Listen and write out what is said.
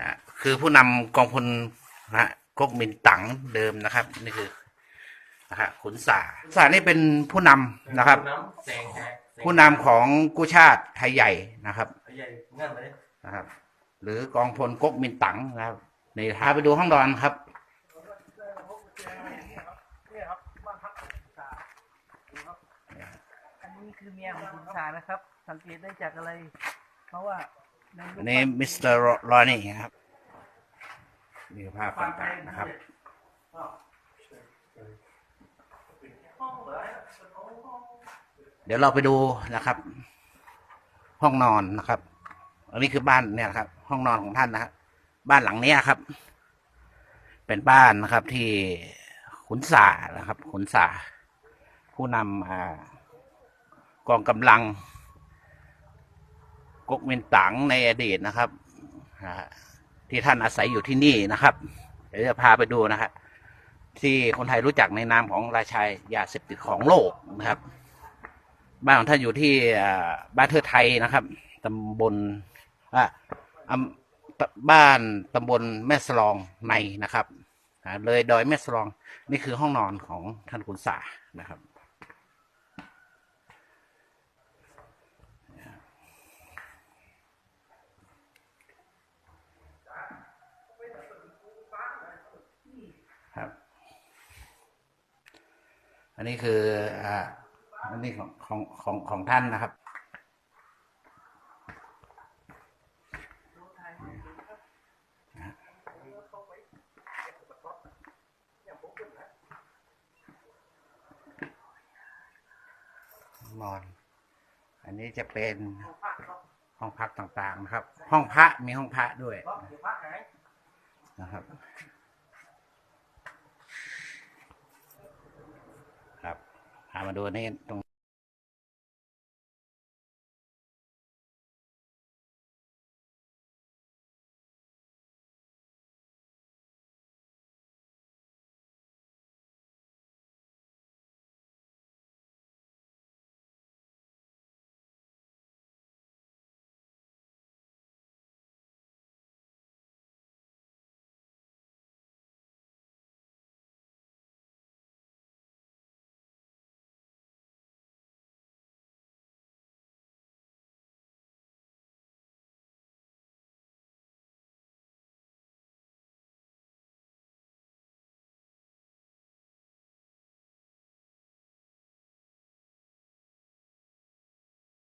นะคือผู้นำกองพลนะฮะก๊กมินตั๋งเดิมนะครับ นี่คือนะฮะขุนสาขุนสานี่เป็นผู้นำนะครับน้ำแสงแหกแสงผู้นำของกู้ชาติไทยใหญ่นะครับใหญ่งั้นเลยนะครับ หรือกองพลก๊กมินตั๋งนะครับนี่พาไปดูห้องนอนครับนี่ครับบ้านพักนักศึกษาดูครับอันนี้คือเมียของคุณสานะครับ สังเกตได้จากอะไร เพราะว่าในรูป อันนี้มิสเตอร์รอนี่ครับนี่ภาพต่างๆนะครับเดี๋ยวเราไปดูนะครับ ห้องนอนนะครับ อันนี้คือบ้านเนี่ยนะครับ ห้องนอนของท่านนะครับบ้านหลังเนี้ยครับ เป็นบ้านนะครับที่ขุนสานะครับ ขุนสาผู้นำอ่ากองกำลัง ก๊กมินตั๋งในอดีตนะครับที่ท่านอาศัยอยู่ที่นี่นะครับ เดี๋ยวจะพาไปดูนะครับที่คนไทยรู้จักในนามของราชายยาเสพติดของโลกนะครับ บ้านของท่านอยู่ที่บ้านเทิดไทยนะครับตำบลอ่าอำตบ้านตำบลแม่สลองในนะครับเลยดอยแม่สลองนี่คือห้องนอนของท่านขุนสานะครับ ครับ อันนี้คืออ่าอันนี้ของของของของท่านนะครับนอน อันนี้จะเป็นห้องพักต่างๆนะครับ ห้องพระมีห้องพระด้วยเดี๋ยวพักหายนะครับ ครับพา มาดูนี่ตรง